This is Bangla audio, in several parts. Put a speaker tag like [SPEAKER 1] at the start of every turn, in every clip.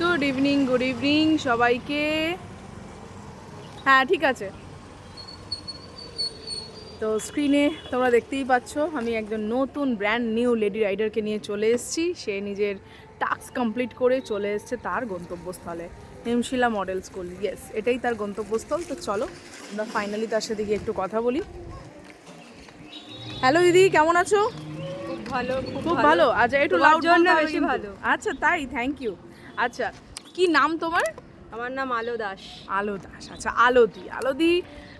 [SPEAKER 1] গুড ইভিনিং গুড ইভিনিং সবাইকে। হ্যাঁ ঠিক আছে। তো স্ক্রিনে তোমরা দেখতেই পাচ্ছ আমি একজন নতুন ব্র্যান্ড নিউ লেডি রাইডারকে নিয়ে চলে এসেছি। সে নিজের টাস্ক কমপ্লিট করে চলে এসছে তার গন্তব্যস্থলে হিমশিলা মডেল স্কুল ইয়েস এটাই তার গন্তব্যস্থল। তো চলো আমরা ফাইনালি তার সাথে গিয়ে একটু কথা বলি। হ্যালো দিদি কেমন আছো?
[SPEAKER 2] খুব ভালো
[SPEAKER 1] খুব ভালো। আচ্ছা একটু লাউড
[SPEAKER 2] বেশি ভালো।
[SPEAKER 1] আচ্ছা তাই থ্যাংক ইউ আচ্ছা কি নাম তোমার?
[SPEAKER 2] আমার নাম আলো দাস।
[SPEAKER 1] আলো দাস আচ্ছা আলোদি। আলোদি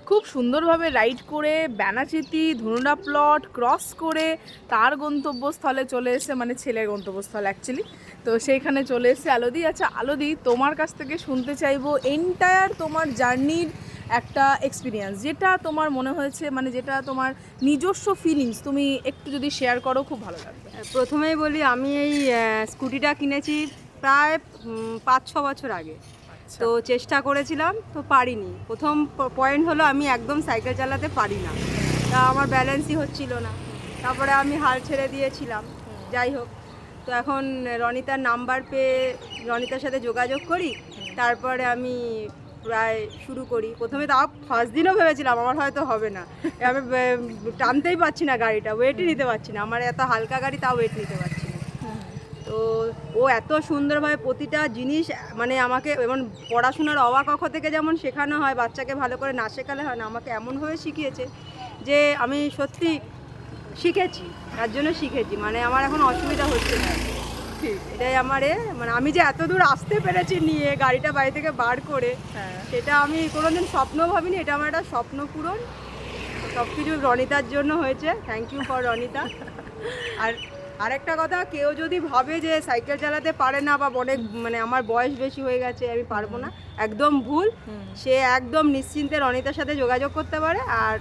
[SPEAKER 1] খুব সুন্দরভাবে রাইড করে ব্যানাচিতি ধনুরা প্লট ক্রস করে তার গন্তব্যস্থলে চলে এসে মানে ছেলের গন্তব্যস্থল অ্যাকচুয়ালি তো সেইখানে চলে এসে আলোদি আচ্ছা আলোদি তোমার কাছ থেকে শুনতে চাইব এন্টায়ার তোমার জার্নির একটা এক্সপিরিয়েন্স যেটা তোমার মনে হয়েছে মানে যেটা তোমার নিজস্ব ফিলিংস তুমি একটু যদি শেয়ার করো খুব ভালো লাগবে।
[SPEAKER 2] প্রথমেই বলি আমি এই স্কুটিটা কিনেছি প্রায় পাঁচ ছ বছর আগে। তো চেষ্টা করেছিলাম তো পারিনি। প্রথম পয়েন্ট হলো আমি একদম সাইকেল চালাতে পারি না। তা আমার ব্যালেন্সই হচ্ছিল না। তারপরে আমি হাল ছেড়ে দিয়েছিলাম। যাই হোক তো এখন রনিতার নাম্বার পেয়ে রনিতার সাথে যোগাযোগ করি। তারপরে আমি প্রায় শুরু করি। প্রথমে তাও ফার্স্ট দিনও ভেবেছিলাম আমার হয়তো হবে না। আমি টানতেই পারছি না গাড়িটা ওয়েটই নিতে পারছি না। আমার এত হালকা গাড়ি তাও ওয়েট নিতে পারছি তো ও এত সুন্দরভাবে প্রতিটা জিনিস মানে আমাকে এমন পড়াশোনার অবাক অক্ষ থেকে যেমন শেখানো হয় বাচ্চাকে ভালো করে না শেখালে হয় না আমাকে এমনভাবে শিখিয়েছে যে আমি সত্যি শিখেছি তার জন্য শিখেছি মানে আমার এখন অসুবিধা হচ্ছে না।
[SPEAKER 1] ঠিক
[SPEAKER 2] এটাই আমার এ মানে আমি যে এত দূর আসতে পেরেছি নিয়ে গাড়িটা বাড়ি থেকে বার করে
[SPEAKER 1] হ্যাঁ।
[SPEAKER 2] সেটা আমি কোনোদিন স্বপ্ন ভাবিনি এটা আমার একটা স্বপ্ন পূরণ। সব কিছু রনিতার জন্য হয়েছে থ্যাংক ইউ ফর রনিতা। আর আরেকটা কথা কেউ যদি ভাবে যে সাইকেল চালাতে পারে না বা অনেক মানে আমার বয়স বেশি হয়ে গেছে আমি পারব না একদম ভুল। সে একদম নিশ্চিন্তে রনিতার সাথে যোগাযোগ করতে পারে আর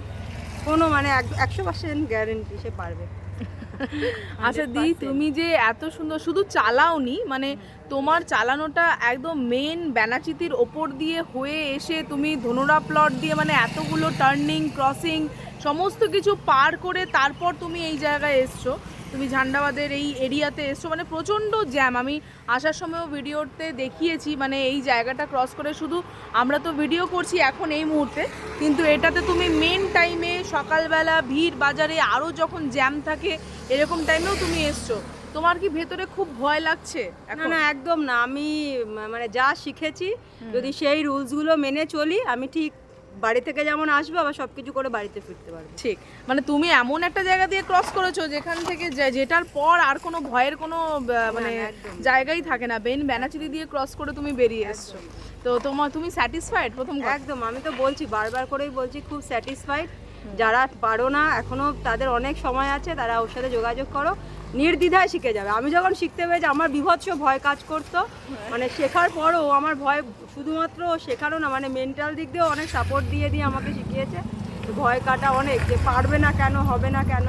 [SPEAKER 2] কোনো মানে এক- একশো পার্সেন্ট গ্যারেন্টি সে পারবে।
[SPEAKER 1] আচ্ছা দি তুমি যে এত সুন্দর শুধু চালাওনি মানে তোমার চালানোটা একদম মেন ব্যানাচিতির ওপর দিয়ে হয়ে এসে তুমি ধনুরা প্লট দিয়ে মানে এতগুলো টার্নিং ক্রসিং সমস্ত কিছু পার করে তারপর তুমি এই জায়গায় এসছো। তুমি ঝান্ডাবাদের এই এরিয়াতে এসছো মানে প্রচণ্ড জ্যাম। আমি আসার সময়ও ভিডিওতে দেখিয়েছি মানে এই জায়গাটা ক্রস করে শুধু আমরা তো ভিডিও করছি এখন এই মুহূর্তে। কিন্তু এটাতে তুমি মেন টাইমে সকালবেলা ভিড় বাজারে আরও যখন জ্যাম থাকে এরকম টাইমেও তুমি এসছো। তোমার কি ভেতরে খুব ভয় লাগছে
[SPEAKER 2] না
[SPEAKER 1] এখন?
[SPEAKER 2] না একদম না। আমি মানে যা শিখেছি যদি সেই রুলসগুলো মেনে চলি আমি ঠিক বাড়ি থেকে যেমন আসব আবার সব কিছু করে বাড়িতে ফিরতে পারব।
[SPEAKER 1] ঠিক। মানে তুমি এমন একটা জায়গা দিয়ে ক্রস করেছ যেখান থেকে যেটার পর আর কোনো ভয়ের কোনো মানে জায়গাই থাকে না। বেন ব্যানাচিতি দিয়ে ক্রস করে তুমি বেরিয়ে এসছো। তো তোমার তুমি স্যাটিসফাইড প্রথম
[SPEAKER 2] একদম আমি তো বলছি বারবার করেই বলছি খুব স্যাটিসফাইড যারা পারো না এখনও তাদের অনেক সময় আছে তারা ওর সাথে যোগাযোগ করো। নির্দ্বিধায় শিখে যাবে। আমি যখন শিখতে পেরেছি, আমার বিভৎস ভয় কাজ করতো। মানে শেখার পরও আমার ভয় শুধুমাত্র শেখারও না মানে মেন্টাল দিক দিয়েও অনেক সাপোর্ট দিয়ে দিয়ে আমাকে শিখিয়েছে। ভয় কাটা অনেক, যে পারবে না কেন, হবে না কেন।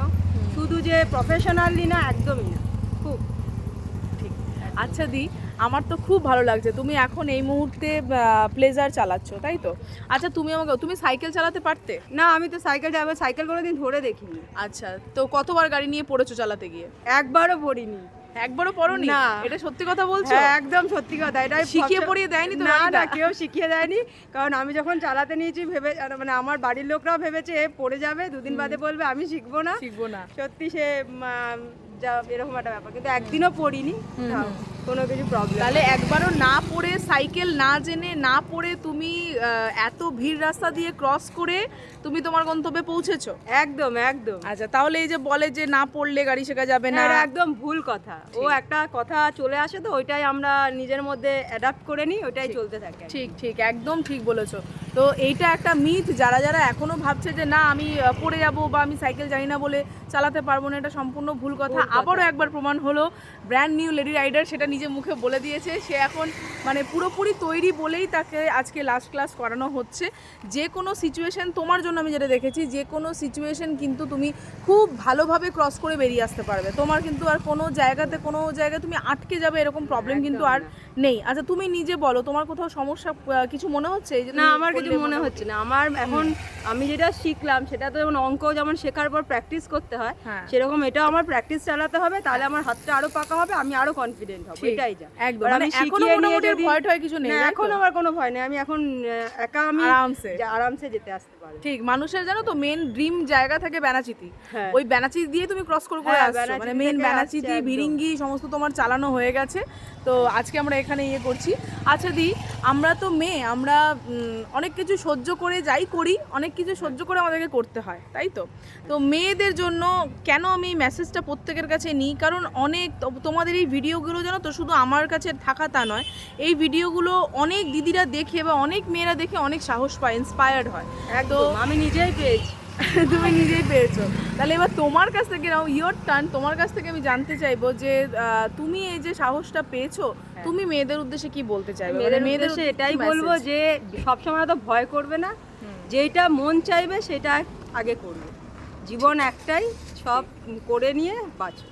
[SPEAKER 2] শুধু যে প্রফেশনালি না, একদমই না। খুব।
[SPEAKER 1] ঠিক। আচ্ছা দি আমার তো খুব ভালো লাগছে। তুমি এখন এই মুহূর্তে প্লেজার চালাচ্ছ তাই তো? আচ্ছা তুমি আমাকে তুমি সাইকেল চালাতে পারতে?
[SPEAKER 2] না আমি তো সাইকেল চালাবো সাইকেল কোনো দিন ধরে দেখিনি।
[SPEAKER 1] আচ্ছা তো কতবার গাড়ি নিয়ে পড়েছো চালাতে গিয়ে?
[SPEAKER 2] একবারও পড়িনি।
[SPEAKER 1] একবারও পড়োনি?
[SPEAKER 2] না।
[SPEAKER 1] এটা সত্যি কথা বলছো?
[SPEAKER 2] হ্যাঁ একদম সত্যি কথা। এটা
[SPEAKER 1] শিখিয়ে পড়িয়ে দেয়নি তো
[SPEAKER 2] না না কেউ শিখিয়ে দেয়নি। কারণ আমি যখন চালাতে নিয়েছি ভেবে মানে আমার বাড়ির লোকরাও ভেবেছে পড়ে যাবে দুদিন বাদে বলবে আমি শিখব না।
[SPEAKER 1] শিখব না।
[SPEAKER 2] সত্যি সে যা এরকম একটা ব্যাপার। কিন্তু একদিনও পড়িনি। কোনো কিছু প্রবলেম
[SPEAKER 1] তাহলে একবারও না পড়ে সাইকেল না জেনে না পড়ে তুমি এত ভিড় রাস্তা দিয়ে ক্রস করে তুমি তোমার গন্তব্যে পৌঁছেছো?
[SPEAKER 2] একদম একদম।
[SPEAKER 1] আচ্ছা তাহলে এই যে বলে যে না পড়লে গাড়ি শেখা যাবে না।
[SPEAKER 2] না একদম ভুল কথা। ও একটা কথা চলে আসে তো ওইটাই আমরা নিজের মধ্যে অ্যাডাপ্ট করে নিই ওইটাই চলতে থাকে।
[SPEAKER 1] ঠিক ঠিক একদম ঠিক বলেছ। তো এইটা একটা মিথ যারা যারা এখনও ভাবছে যে না আমি পড়ে যাব বা আমি সাইকেল জানি না বলে চালাতে পারব না এটা সম্পূর্ণ ভুল কথা। আবারও একবার প্রমাণ হলো ব্র্যান্ড নিউ লেডি রাইডার সেটা নিজে মুখে বলে দিয়েছে। সে এখন মানে পুরোপুরি তৈরি বলেই তাকে আজকে লাস্ট ক্লাস করানো হচ্ছে। যে কোনো সিচুয়েশন তোমার জন্য আমি যেটা দেখেছি যে কোনো সিচুয়েশন কিন্তু তুমি খুব ভালোভাবে ক্রস করে বেরিয়ে আসতে পারবে। তোমার কিন্তু আর কোনো জায়গাতে কোনো জায়গায় তুমি আটকে যাবে এরকম প্রবলেম কিন্তু আর নেই। আচ্ছা তুমি নিজে বলো তোমার কোথাও সমস্যা কিছু মনে হচ্ছে?
[SPEAKER 2] না আমার কিছু মনে হচ্ছে না। আমার এখন আমি যেটা শিখলাম সেটা তো যেমন অঙ্ক যেমন শেখার পর প্র্যাকটিস করতে হয়
[SPEAKER 1] হ্যাঁ।
[SPEAKER 2] সেরকম এটাও আমার প্র্যাকটিস চালাতে হবে তাহলে আমার হাতটা আরও পাকা হবে আমি আরও কনফিডেন্ট হব এটাই যা।
[SPEAKER 1] একদম। মানে
[SPEAKER 2] আমি
[SPEAKER 1] এখনও
[SPEAKER 2] শিখিয়ে নিয়ে
[SPEAKER 1] ভয় টয় কিছু নেই?
[SPEAKER 2] এখন আমার কোনো ভয় নেই আমি এখন একা আমি
[SPEAKER 1] আরামসে।
[SPEAKER 2] আরামসে যেতে আসতে পারি।
[SPEAKER 1] ঠিক মানুষের জানো তো মেন ড্রিম জায়গা থাকে বেনাচিতি।
[SPEAKER 2] হ্যাঁ।
[SPEAKER 1] ওই বেনাচিতি দিয়ে তুমি ক্রস করে করে
[SPEAKER 2] হ্যাঁ,
[SPEAKER 1] আসছো। মানে মেন বেনাচিতি ভিরিঙ্গি সমস্ত তোমার চালানো হয়ে গেছে। তো আজকে আমরা এখানে ইয়ে করছি। আচ্ছা দি আমরা তো মেয়ে আমরা অনেক কিছু সহ্য করে যাই করি অনেক কিছু সহ্য করে আমাদেরকে করতে হয় তাই তো? তো মেয়েদের জন্য কেন আমি মেসেজটা প্রত্যেকের কাছে নিই? কারণ অনেক তোমাদের এই ভিডিওগুলো যেন তো শুধু আমার কাছে থাকা তা নয় এই ভিডিওগুলো অনেক দিদিরা দেখে বা অনেক মেয়েরা দেখে অনেক সাহস পায় ইন্সপায়ার্ড হয়।
[SPEAKER 2] একদম আমি নিজেই পেয়েছি।
[SPEAKER 1] তুমি নিজেই পেয়েছ। তাহলে এবার তোমার কাছ থেকে নাও ইয়োর টার্ন তোমার কাছ থেকে আমি জানতে চাইব যে তুমি এই যে সাহসটা পেয়েছ তুমি মেয়েদের উদ্দেশ্যে কি বলতে চাইবে? মানে
[SPEAKER 2] হ্যাঁ। মেয়েদের উদ্দেশ্যে এটাই বলব যে সবসময় তো ভয় করবে না। যেইটা মন চাইবে সেটা আগে করবে। জীবন একটাই সব করে নিয়ে বাঁচো।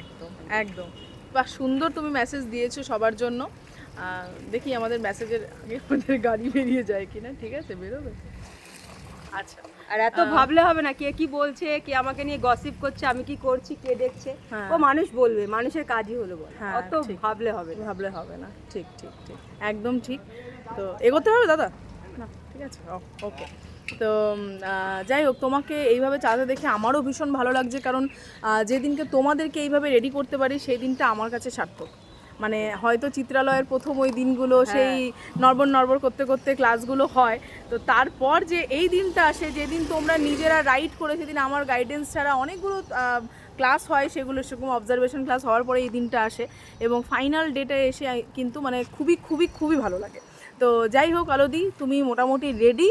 [SPEAKER 1] একদম একদম। বা সুন্দর তুমি মেসেজ দিয়েছ সবার জন্য। দেখি আমাদের মেসেজের আগে আমাদের গাড়ি বেরিয়ে যায় কিনা। ঠিক আছে বেরোবে। আচ্ছা।
[SPEAKER 2] আর এত ভাবলে হবে না কে কি বলছে কে আমাকে নিয়ে গসিপ করছে আমি কি করছি কে দেখছে।
[SPEAKER 1] হ্যাঁ।
[SPEAKER 2] ও মানুষ বলবে মানুষের কাজই হলো বল।
[SPEAKER 1] হ্যাঁ,
[SPEAKER 2] অত ভাবলে হবে
[SPEAKER 1] ভাবলে হবে না। ঠিক ঠিক ঠিক। একদম ঠিক। তো এগোতে হবে দাদা? না ঠিক আছে। ওকে। তো যাই হোক তোমাকে এইভাবে চালাতে দেখে আমারও ভীষণ ভালো লাগছে কারণ যেদিনকে তোমাদেরকে এইভাবে রেডি করতে পারি সেই দিনটা আমার কাছে সার্থক। মানে হয়তো চিত্রালয়ের প্রথম ওই দিনগুলো সেই নরবর নরবর করতে করতে ক্লাসগুলো হয়। তো তারপর যে এই দিনটা আসে যেদিন তোমরা নিজেরা রাইড করে সেদিন আমার গাইডেন্স ছাড়া অনেকগুলো ক্লাস হয় সেগুলো সেরকম অবজারভেশন ক্লাস হওয়ার পরে এই দিনটা আসে। এবং ফাইনাল ডেটে এসে কিন্তু মানে খুবই খুবই খুবই ভালো লাগে। তো যাই হোক আলোদি তুমি মোটামুটি রেডি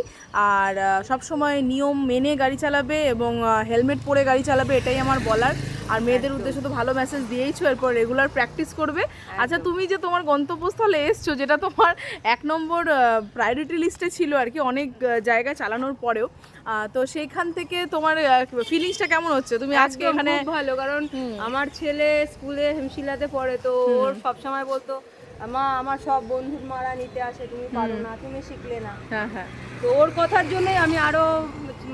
[SPEAKER 1] আর সব সময় নিয়ম মেনে গাড়ি চালাবে এবং হেলমেট পরে গাড়ি চালাবে এটাই আমার বলার। আর মেয়েদের উদ্দেশ্যে তো ভালো মেসেজ দিয়েইছো এরপর রেগুলার প্র্যাকটিস করবে। আচ্ছা তুমি যে তোমার গন্তব্যস্থলে এসছো যেটা তোমার এক নম্বর প্রায়োরিটি লিস্টে ছিল আর কি অনেক জায়গায় চালানোর পরেও তো সেইখান থেকে তোমার ফিলিংসটা কেমন হচ্ছে? তুমি আজকে এখানে
[SPEAKER 2] খুব ভালো কারণ। আমার ছেলে স্কুলে হেমশিলাতে পড়ে তো ওর সব সময় বলতো মা আমার সব বন্ধুর মারা নিতে আসে তুমি পারো না তুমি শিখলে না।
[SPEAKER 1] হ্যাঁ হ্যাঁ।
[SPEAKER 2] তো ওর কথার জন্যই আমি আরও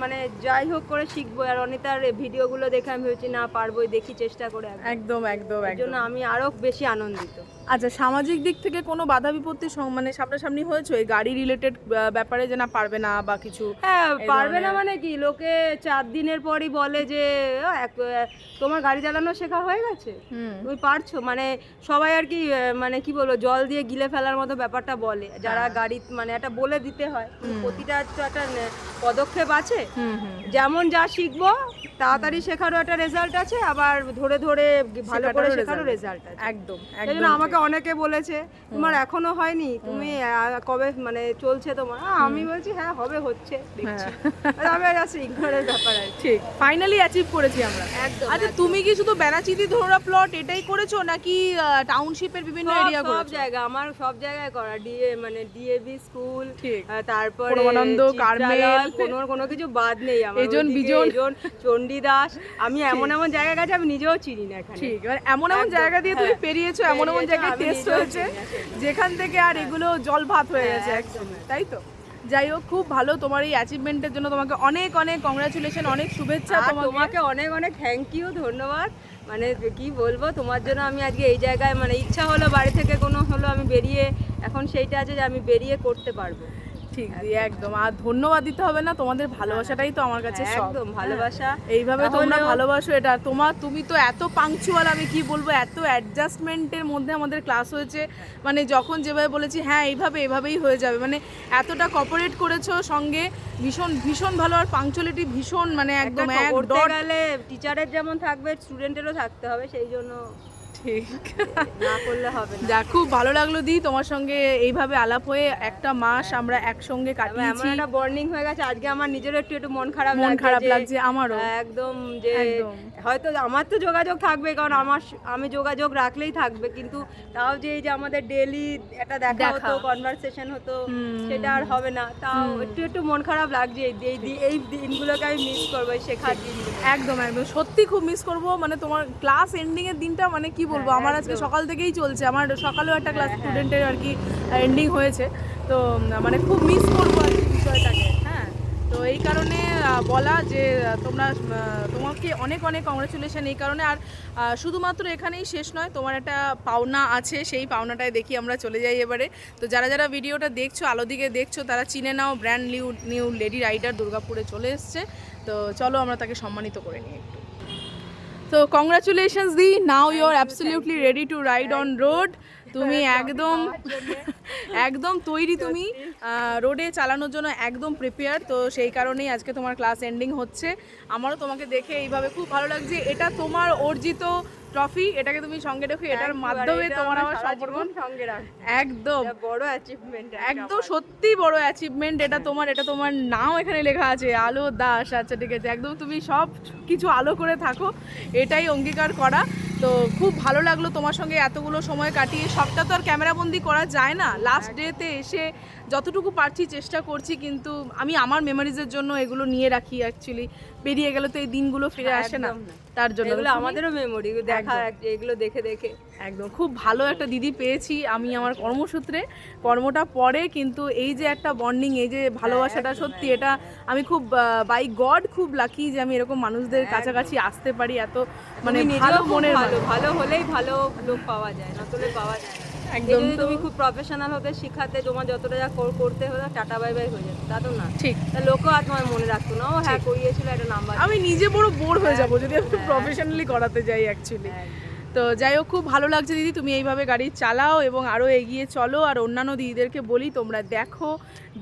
[SPEAKER 2] মানে যাই হোক করে শিখব। আর অনিতার ভিডিওগুলো দেখে আমি ভেবেছি না পারবোই দেখি চেষ্টা করে
[SPEAKER 1] একদম একদম একদম
[SPEAKER 2] জন্য আমি আরও বেশি আনন্দিত।
[SPEAKER 1] আচ্ছা সামাজিক দিক থেকে কোনো বাধা বিপত্তি মানে সামনাসামনি হয়েছে? এই গাড়ি রিলেটেড ব্যাপারে যে না পারবে না বা কিছু
[SPEAKER 2] হ্যাঁ পারবে না মানে কি? লোকে চার দিনের পরই বলে যে তোমার গাড়ি চালানো শেখা হয়ে গেছে?
[SPEAKER 1] হুম।
[SPEAKER 2] তুমি পারছ? মানে সবাই আর কি মানে কি বলব জল দিয়ে গিলে ফেলার মতো ব্যাপারটা বলে। যারা
[SPEAKER 1] হ্যাঁ।
[SPEAKER 2] গাড়ি মানে একটা বলে দিতে হয়। প্রতিটা একটা পদক্ষেপ আছে। যেমন যা শিখব তাড়াতাড়ি শেখারও একটা রেজাল্ট আছে আবার ধরে ধরে ভালো করে শেখারও রেজাল্ট আছে।
[SPEAKER 1] একদম একদম
[SPEAKER 2] আমাকে অনেকে বলেছে তোমার এখনও হয়নি তুমি কবে মানে চলছে তোমার? আমি বলছি হ্যাঁ হবে হচ্ছে দেখছি। আর আমি জাস্ট ইগনোরের ব্যাপার
[SPEAKER 1] ঠিক ফাইনালি অ্যাচিভ করেছি আমরা।
[SPEAKER 2] একদম
[SPEAKER 1] আচ্ছা তুমি কি শুধু বেনাচিতি ধরা প্লট এটাই করেছ নাকি টাউনশিপের বিভিন্ন এরিয়া
[SPEAKER 2] সব জায়গা আমার সব জায়গায় করা ডিএ মানে ডিএবি স্কুল
[SPEAKER 1] ঠিক।
[SPEAKER 2] তারপরে
[SPEAKER 1] পরমানন্দ, কার্মেল।
[SPEAKER 2] কোনো কোনো কিছু বাদ নেই আমার
[SPEAKER 1] এজন, বিজন।
[SPEAKER 2] এজন চণ্ডীদাস আমি এমন এমন জায়গা গেছে আমি নিজেও চিনি না এখানে।
[SPEAKER 1] ঠিক এবার এমন এমন জায়গা দিয়ে তুমি
[SPEAKER 2] হ্যাঁ।
[SPEAKER 1] পেরিয়েছো এমন এমন জায়গায় টেস্ট হয়েছে। যেখান থেকে আর এগুলো জল ভাত হয়ে
[SPEAKER 2] হ্যাঁ,
[SPEAKER 1] গেছে তাই তো? যাই হোক খুব ভালো তোমার এই অ্যাচিভমেন্টের জন্য তোমাকে অনেক অনেক কংগ্রাচুলেশন অনেক শুভেচ্ছা তোমাকে।
[SPEAKER 2] অনেক অনেক থ্যাংক ইউ ধন্যবাদ। মানে কি বলব তোমার জন্য আমি আজকে এই জায়গায় মানে ইচ্ছা হলো বাড়ি থেকে কোনো হলো আমি বেরিয়ে এখন সেইটা আছে যে আমি বেরিয়ে করতে পারব।
[SPEAKER 1] ঠিক দিয়ে একদম। আর ধন্যবাদ দিতে হবে না তোমাদের ভালোবাসাটাই তো আমার কাছে
[SPEAKER 2] একদম ভালোবাসা।
[SPEAKER 1] এইভাবে তোমরা ভালোবাসো এটা। তোমার তুমি তো এত পাংচুয়াল আমি কি বলব এত অ্যাডজাস্টমেন্টের মধ্যে আমাদের ক্লাস হয়েছে। মানে যখন যেভাবে বলেছি হ্যাঁ এইভাবে এভাবেই হয়ে যাবে। মানে এতটা কপারেট করেছ সঙ্গে ভীষণ ভীষণ ভালো। আর পাংচুয়ালিটি ভীষণ মানে একদম এক
[SPEAKER 2] টিচারের যেমন থাকবে স্টুডেন্টেরও থাকতে হবে সেই জন্য
[SPEAKER 1] ঠিক।
[SPEAKER 2] না করলে হবে
[SPEAKER 1] যা খুব ভালো লাগল দি তোমার সঙ্গে এইভাবে আলাপ হয়ে একটা মাস আমরা একসঙ্গে কাটিয়েছি।
[SPEAKER 2] একটা বর্নিং হয়ে গেছে আজকে আমার নিজেরও একটু একটু মন খারাপ
[SPEAKER 1] মন খারাপ লাগছে আমারও।
[SPEAKER 2] একদম যে হয়তো আমার তো যোগাযোগ থাকবে কারণ আমার আমি যোগাযোগ রাখলেই থাকবে কিন্তু তাও যে এই যে আমাদের ডেলি একটা দেখা। হতো কনভারসেশন হতো সেটা আর হবে না। তাও একটু একটু মন খারাপ লাগছে এই এই দিনগুলোকে আমি মিস করব শেখার দিনগুলো।
[SPEAKER 1] একদম একদম। সত্যি খুব মিস করব মানে তোমার ক্লাস এন্ডিং এর দিনটা মানে কি বলব? বলব আমার আজকে সকাল থেকেই চলছে। আমার সকালেও একটা ক্লাস স্টুডেন্টের আর কি এন্ডিং হয়েছে। তো মানে খুব মিস করব আর কি বিষয়টাকে হ্যাঁ। তো এই কারণে বলা যে তোমরা তোমাকে অনেক অনেক কংগ্রেচুলেশন এই কারণে। আর শুধুমাত্র এখানেই শেষ নয় তোমার একটা পাওনা আছে সেই পাওনাটায় দেখি আমরা চলে যাই এবারে। তো যারা যারা ভিডিওটা দেখছ আলো দিকে দেখছ তারা চিনে নাও brand new new lady rider দুর্গাপুরে চলে এসছে। তো চলো আমরা তাকে সম্মানিত করে নিই একটু। So congratulations Dee, now you're absolutely ready to ride on road. তুমি একদম একদম তৈরি তুমি রোডে চালানোর জন্য একদম প্রিপেয়ার তো সেই কারণেই আজকে তোমার ক্লাস এন্ডিং হচ্ছে। আমারও তোমাকে দেখে এইভাবে খুব ভালো লাগছে। এটা তোমার অর্জিত ট্রফি এটাকে তুমি সঙ্গে রেখো এটার মাধ্যমে তোমার আমার সম্পর্ক
[SPEAKER 2] সঙ্গে
[SPEAKER 1] একদম।
[SPEAKER 2] বড় অ্যাচিভমেন্ট
[SPEAKER 1] একদম সত্যি বড় অ্যাচিভমেন্ট এটা তোমার এটা তোমার নাম এখানে লেখা আছে আলো দাস আচ্ছা ঠিক আছে একদম তুমি সব কিছু আলো করে থাকো এটাই অঙ্গীকার করা। তো খুব ভালো লাগল তোমার সঙ্গে এতগুলো সময় কাটিয়ে। সবটা তো আর ক্যামেরাবন্দি করা যায় না। লাস্ট ডেতে এসে যতটুকু পারছি চেষ্টা করছি কিন্তু আমি আমার মেমোরিজের জন্য এগুলো নিয়ে রাখি অ্যাকচুয়ালি বেরিয়ে গেলে তো এই দিনগুলো ফিরে আসে না। তার জন্য
[SPEAKER 2] এগুলো আমাদেরও মেমোরি দেখা এগুলো দেখে দেখে।
[SPEAKER 1] একদম। খুব ভালো একটা দিদি পেয়েছি আমি আমার কর্মসূত্রে কর্মটা পরে কিন্তু এই যে একটা বন্ডিং এই যে ভালোবাসাটা সত্যি এটা আমি খুব বাই গড খুব লাকি যে আমি এরকম মানুষদের কাছাকাছি আসতে পারি এত মানে ভালো মনের
[SPEAKER 2] ভালো ভালো হলেই ভালো লোক পাওয়া যায় না পাওয়া যায় না।
[SPEAKER 1] একদম
[SPEAKER 2] তুমি খুব প্রফেশনাল হতে শিখাতে তোমার যতটা যা করতে হবে টাটা বাই বাই হয়ে যেত তা তো না।
[SPEAKER 1] ঠিক।
[SPEAKER 2] লোকও আর তোমার মনে রাখতো না ও হ্যাঁ করিয়েছিল একটা নাম্বার
[SPEAKER 1] আমি নিজে বড় বোর হয়ে যাব যদি একটু প্রফেশনালি করাতে যাই অ্যাকচুয়ালি তো যাই হোক, খুব ভালো লাগছে দিদি, তুমি এইভাবে গাড়ি চালাও এবং আরও এগিয়ে চলো। আর অন্যান্য দিদিদেরকে বলি, তোমরা দেখো,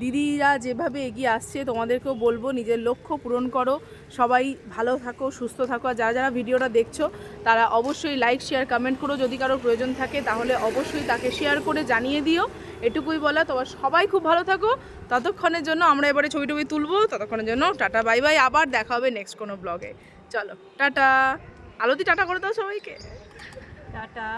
[SPEAKER 1] দিদিরা যেভাবে এগিয়ে আসছে, তোমাদেরকেও বলব, নিজের লক্ষ্য পূরণ করো। সবাই ভালো থাকো, সুস্থ থাকো, আর যারা যারা ভিডিওটা দেখছ, তারা অবশ্যই লাইক শেয়ার কমেন্ট করো। যদি কারও প্রয়োজন থাকে, তাহলে অবশ্যই তাকে শেয়ার করে জানিয়ে দিও। এটুকুই বলা, তোমার সবাই খুব ভালো থাকো। ততক্ষণের জন্য আমরা এবারে ছবি টবি তুলবো। ততক্ষণের জন্য টাটা বাই বাই আবার দেখা হবে নেক্সট কোনো ব্লগে চলো, টাটা। আলতি টাটা করে দাও সবাইকে।
[SPEAKER 2] টাটা।